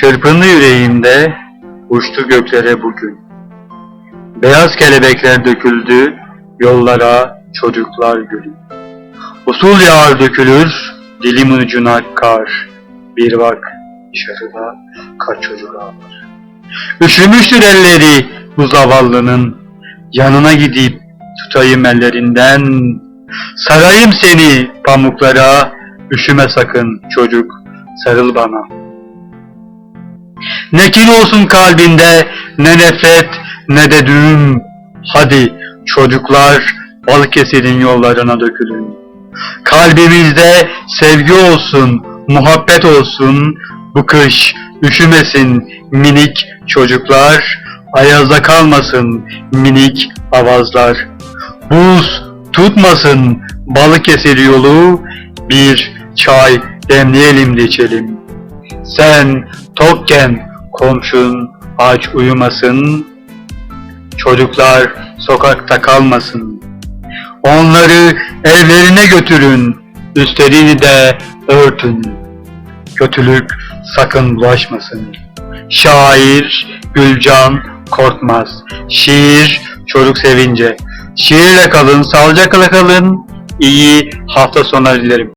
Çırpındı yüreğimde, uçtu göklere bugün. Beyaz kelebekler döküldü, yollara çocuklar gülü. Usul yağar dökülür, dilim ucuna kar. Bir bak, dışarıda kaç çocuk ağlar. Üşümüştür elleri bu zavallının, yanına gidip tutayım ellerinden. Sarayım seni pamuklara, üşüme sakın çocuk, sarıl bana. Ne kin olsun kalbinde, ne nefret, ne de düğüm. Hadi çocuklar Balıkesir'in yollarına dökülün. Kalbimizde sevgi olsun, muhabbet olsun. Bu kış üşümesin minik çocuklar, ayazda kalmasın minik avazlar. Buz tutmasın Balıkesir yolu, bir çay demleyelim de içelim. Sen tokken komşun aç uyumasın, çocuklar sokakta kalmasın. Onları evlerine götürün, üstlerini de örtün. Kötülük sakın bulaşmasın. Şair Gülcan Korkmaz. Şiir çocuk sevince. Şiirle kalın, sağlıcakla kalın. İyi hafta sonları dilerim.